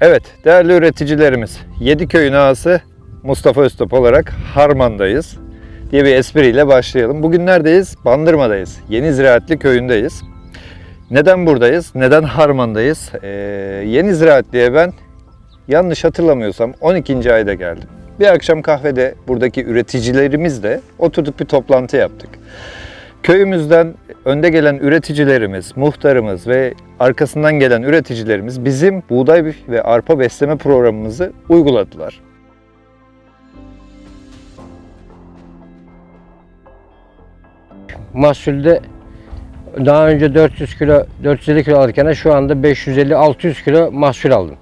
Evet, değerli üreticilerimiz, Yediköy'ün ağası Mustafa Öztop olarak Harman'dayız diye bir espriyle başlayalım. Bugün neredeyiz? Bandırma'dayız. Yeni Ziraatli köyündeyiz. Neden buradayız? Neden Harman'dayız? Ee, Yeni Ziraatli'ye ben yanlış hatırlamıyorsam 12. ayda geldim. Bir akşam kahvede buradaki üreticilerimizle oturduk bir toplantı yaptık. Köyümüzden önde gelen üreticilerimiz, muhtarımız ve arkasından gelen üreticilerimiz bizim buğday ve arpa besleme programımızı uyguladılar. Mahsulde daha önce 400 kilo, 450 kilo alırken şu anda 550-600 kilo mahsul aldım.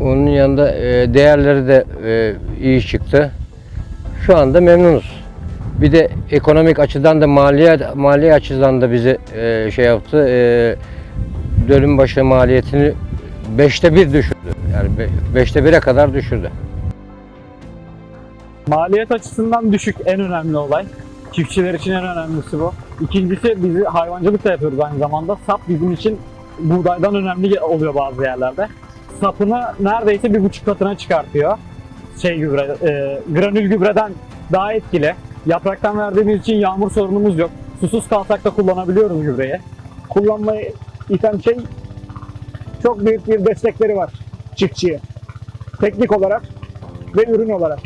Onun yanında e, değerleri de e, iyi çıktı. Şu anda memnunuz. Bir de ekonomik açıdan da maliye maliye açıdan da bizi e, şey yaptı. E, dönüm başı maliyetini beşte bir düşürdü. Yani be, beşte bire kadar düşürdü. Maliyet açısından düşük en önemli olay. Çiftçiler için en önemlisi bu. İkincisi bizi hayvancılık da yapıyoruz aynı zamanda. Sap bizim için buğdaydan önemli oluyor bazı yerlerde. Sapını neredeyse bir buçuk katına çıkartıyor. Şey gübre, e, granül gübreden daha etkili. Yapraktan verdiğimiz için yağmur sorunumuz yok. Susuz kalsak da kullanabiliyoruz gübreyi. kullanmayı iten şey çok büyük bir destekleri var çiftçiye. Teknik olarak ve ürün olarak.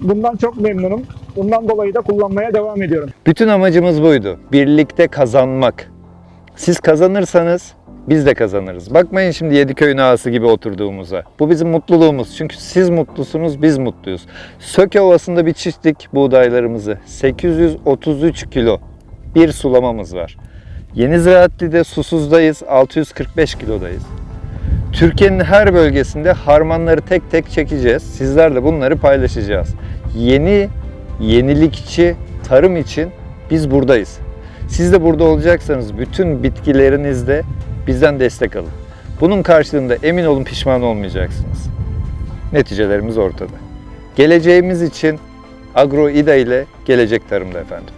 Bundan çok memnunum. Bundan dolayı da kullanmaya devam ediyorum. Bütün amacımız buydu. Birlikte kazanmak. Siz kazanırsanız biz de kazanırız. Bakmayın şimdi Yediköy'ün ağası gibi oturduğumuza. Bu bizim mutluluğumuz. Çünkü siz mutlusunuz, biz mutluyuz. Söke Ovası'nda bir çiftlik buğdaylarımızı 833 kilo bir sulamamız var. Yeni Ziraatli'de susuzdayız, 645 kilodayız. Türkiye'nin her bölgesinde harmanları tek tek çekeceğiz. Sizlerle bunları paylaşacağız. Yeni, yenilikçi tarım için biz buradayız. Siz de burada olacaksanız bütün bitkilerinizde bizden destek alın. Bunun karşılığında emin olun pişman olmayacaksınız. Neticelerimiz ortada. Geleceğimiz için Agro İDA ile gelecek tarımda efendim.